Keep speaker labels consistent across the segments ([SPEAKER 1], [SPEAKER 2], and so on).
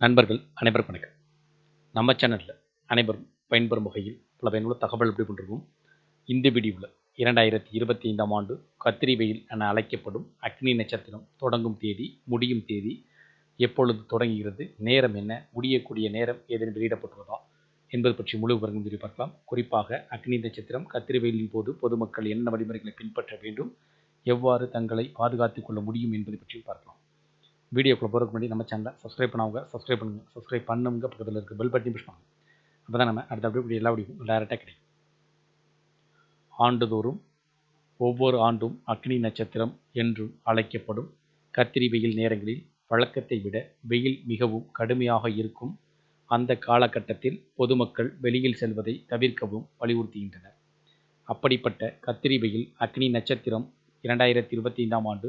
[SPEAKER 1] நண்பர்கள் அனைவருக்கும் வணக்கம். நம்ம சேனலில் அனைவரும் பயன்பெறும் வகையில் பல பயனுள்ள தகவல் எப்படி கொண்டிருக்கும். இந்த வீடியோவில் இரண்டாயிரத்தி இருபத்தி ஐந்தாம் ஆண்டு கத்திரி வெயில் என அழைக்கப்படும் அக்னி நட்சத்திரம் தொடங்கும் தேதி முடியும் தேதி எப்பொழுது தொடங்குகிறது நேரம் என்ன முடியக்கூடிய நேரம் ஏதேனும் வெளியிடப்பட்டுள்ளதா என்பது பற்றி முழு விவரங்கள் தெரிவி பார்க்கலாம். குறிப்பாக அக்னி நட்சத்திரம் கத்திரி வெயிலின் போது பொதுமக்கள் என்ன வழிமுறைகளை பின்பற்ற வேண்டும் எவ்வாறு தங்களை பாதுகாத்துக் கொள்ள முடியும் என்பதை பற்றி பார்க்கலாம். வீடியோக்குள்ள போகிறதுக்கு முன்னாடி நம்ம சேனலை சப்ஸ்கிரைப் பண்ணவங்க சப்ஸ்கிரைப் பண்ணுங்க. சப்ஸ்கிரைப் பண்ணுங்க பக்கத்தில் இருக்க பெல் பட்டன் புஷ் பண்ணுங்க. அப்போ தான் நம்ம அடுத்த அப்படி எல்லா வீடியோ டைரெக்டாக கிடைக்கும். ஆண்டுதோறும் ஒவ்வொரு ஆண்டும் அக்னி நட்சத்திரம் என்றும் அழைக்கப்படும் கத்திரி வெயில் நேரங்களில் வழக்கத்தை விட வெயில் மிகவும் கடுமையாக இருக்கும். அந்த காலகட்டத்தில் பொதுமக்கள் வெளியில் செல்வதை தவிர்க்கவும் வலியுறுத்துகின்றனர். அப்படிப்பட்ட கத்திரி வெயில் அக்னி நட்சத்திரம் இரண்டாயிரத்தி இருபத்தி ஐந்தாம் ஆண்டு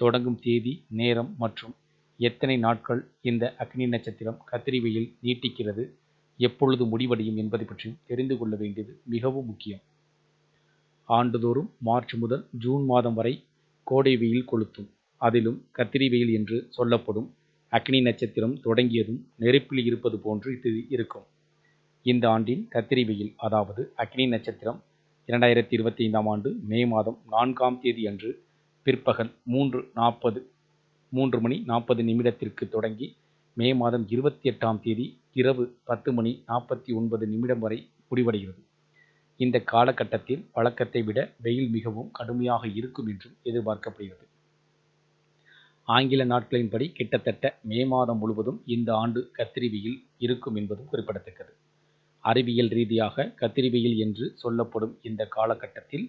[SPEAKER 1] தொடங்கும் தேதி நேரம் மற்றும் எத்தனை நாட்கள் இந்த அக்னி நட்சத்திரம் கத்திரிவையில் நீட்டிக்கிறது எப்பொழுது முடிவடையும் என்பதை பற்றியும் தெரிந்து கொள்ள வேண்டியது மிகவும் முக்கியம். ஆண்டுதோறும் மார்ச் முதல் ஜூன் மாதம் வரை கோடை வெயில் கொளுத்தும். அதிலும் கத்திரி வெயில் என்று சொல்லப்படும் அக்னி நட்சத்திரம் தொடங்கியதும் நெருப்பில் இருப்பது போன்று இது இருக்கும். இந்த ஆண்டின் கத்திரி வெயில் அதாவது அக்னி நட்சத்திரம் இரண்டாயிரத்தி இருபத்தி ஐந்தாம் ஆண்டு மே மாதம் நான்காம் தேதி அன்று பிற்பகல் மூன்று நாற்பது மூன்று மணி நாற்பது நிமிடத்திற்கு தொடங்கி மே மாதம் இருபத்தி எட்டாம் தேதி இரவு பத்து மணி நாற்பத்தி ஒன்பது நிமிடம் வரை முடிவடைகிறது. இந்த காலகட்டத்தில் வழக்கத்தை விட வெயில் மிகவும் கடுமையாக இருக்கும் என்றும் எதிர்பார்க்கப்படுகிறது. ஆங்கில நாட்களின்படி கிட்டத்தட்ட மே மாதம் முழுவதும் இந்த ஆண்டு கத்திரி வெயில் இருக்கும் என்பதும் குறிப்பிடத்தக்கது. அறிவியல் ரீதியாக கத்திரி வெயில் என்று சொல்லப்படும் இந்த காலகட்டத்தில்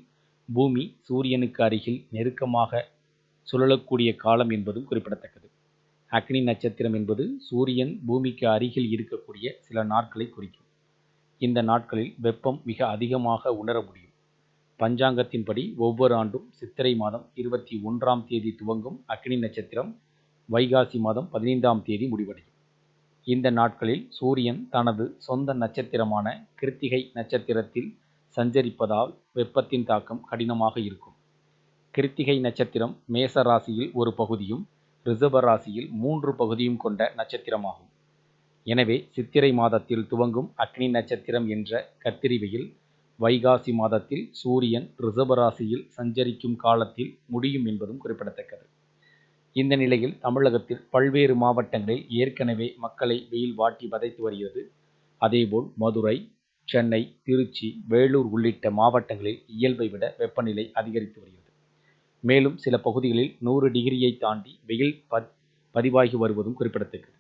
[SPEAKER 1] பூமி சூரியனுக்கு அருகில் நெருக்கமாக சுழலக்கூடிய காலம் என்பதும் குறிப்பிடத்தக்கது. அக்னி நட்சத்திரம் என்பது சூரியன் பூமிக்கு அருகில் இருக்கக்கூடிய சில நாட்களை குறிக்கும். இந்த நாட்களில் வெப்பம் மிக அதிகமாக உணர முடியும். பஞ்சாங்கத்தின்படி ஒவ்வொரு ஆண்டும் சித்திரை மாதம் இருபத்தி ஒன்றாம் தேதி துவங்கும் அக்னி நட்சத்திரம் வைகாசி மாதம் பதினைந்தாம் தேதி முடிவடையும். இந்த நாட்களில் சூரியன் தனது சொந்த நட்சத்திரமான கிருத்திகை நட்சத்திரத்தில் சஞ்சரிப்பதால் வெப்பத்தின் தாக்கம் கடினமாக இருக்கும். கிருத்திகை நட்சத்திரம் மேச ராசியில் ஒரு பகுதியும் ரிஷப ராசியில் மூன்று பகுதியும் கொண்ட நட்சத்திரமாகும். எனவே சித்திரை மாதத்தில் துவங்கும் அக்னி நட்சத்திரம் என்ற கத்திரிவையில் வைகாசி மாதத்தில் சூரியன் ரிஷப ராசியில் சஞ்சரிக்கும் காலத்தில் முடியும் என்பதும் குறிப்பிடத்தக்கது. இந்த நிலையில் தமிழகத்தில் பல்வேறு மாவட்டங்களில் ஏற்கனவே மக்களை வெயில் வாட்டி வதைத்து வருகிறது. அதேபோல் மதுரை சென்னை திருச்சி வேலூர் உள்ளிட்ட மாவட்டங்களில் இயல்பை விட வெப்பநிலை அதிகரித்து வருகிறது. மேலும் சில பகுதிகளில் நூறு டிகிரியை தாண்டி வெயில் பதிவாகி வருவதும் குறிப்பிடத்தக்கது.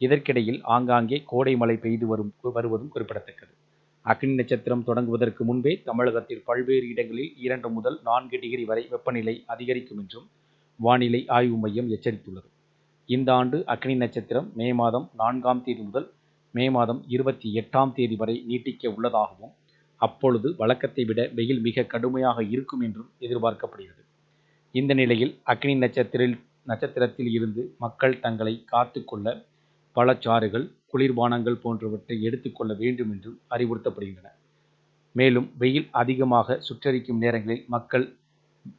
[SPEAKER 1] இதற்கிடையில் ஆங்காங்கே கோடை மழை பெய்து வரும் வருவதும் குறிப்பிடத்தக்கது. அக்னி நட்சத்திரம் தொடங்குவதற்கு முன்பே தமிழகத்தில் பல்வேறு இடங்களில் இரண்டு முதல் நான்கு டிகிரி வரை வெப்பநிலை அதிகரிக்கும் என்றும் வானிலை ஆய்வு மையம் எச்சரித்துள்ளது. இந்த ஆண்டு அக்னி நட்சத்திரம் மே மாதம் நான்காம் தேதி முதல் மே மாதம் இருபத்தி எட்டாம் தேதி வரை நீட்டிக்க உள்ளதாகவும் அப்பொழுது வழக்கத்தை விட வெயில் மிக கடுமையாக இருக்கும் என்றும் எதிர்பார்க்கப்படுகிறது. இந்த நிலையில் அக்னி நட்சத்திரில் நட்சத்திரத்தில் இருந்து மக்கள் தங்களை காத்துக்கொள்ள பழச்சாறுகள் குளிர்பானங்கள் போன்றவற்றை எடுத்துக்கொள்ள வேண்டும் என்றும் அறிவுறுத்தப்படுகின்றன. மேலும் வெயில் அதிகமாக சுற்றரிக்கும் நேரங்களில் மக்கள்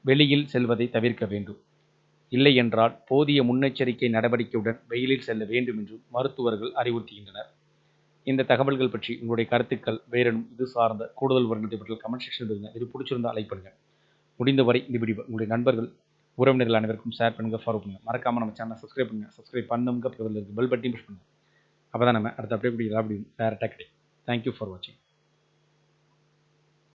[SPEAKER 1] வெளியில் செல்வதை தவிர்க்க வேண்டும். இல்லை என்றால் போதிய முன்னெச்சரிக்கை நடவடிக்கையுடன் வெயிலில் செல்ல வேண்டும் என்றும் மருத்துவர்கள் அறிவுறுத்துகின்றனர். இந்த தகவல்கள் பற்றி உங்களுடைய கருத்துக்கள் வேறெனும் இது சார்ந்த கூடுதல் விவரங்களை பற்றி கமெண்ட் செக்ஷன் இருங்க இது பிடிச்சிருந்தால் லைக் பண்ணுங்கள் முடிந்தவரை இந்த வீடியோ உங்களுடைய நண்பர்கள் உறவினர்கள் அனைவருக்கும் ஷேர் பண்ணுங்கள் ஃபாலோ பண்ணுங்கள் மறக்காமல் நம்ம சேனலை சப்ஸ்கிரைப் பண்ணுங்கள் சப்ஸ்கிரைப் பண்ணுங்க பக்கத்தில் இருக்கு பெல் பட்டியும் புஷ் பண்ணுங்கள் அப்போ தான் நம்ம அடுத்த அப்படியே இப்படி எல்லா அப்படியும் டேரெக்டாக கிடைக்கும் தேங்க்யூ ஃபார் வாட்சிங்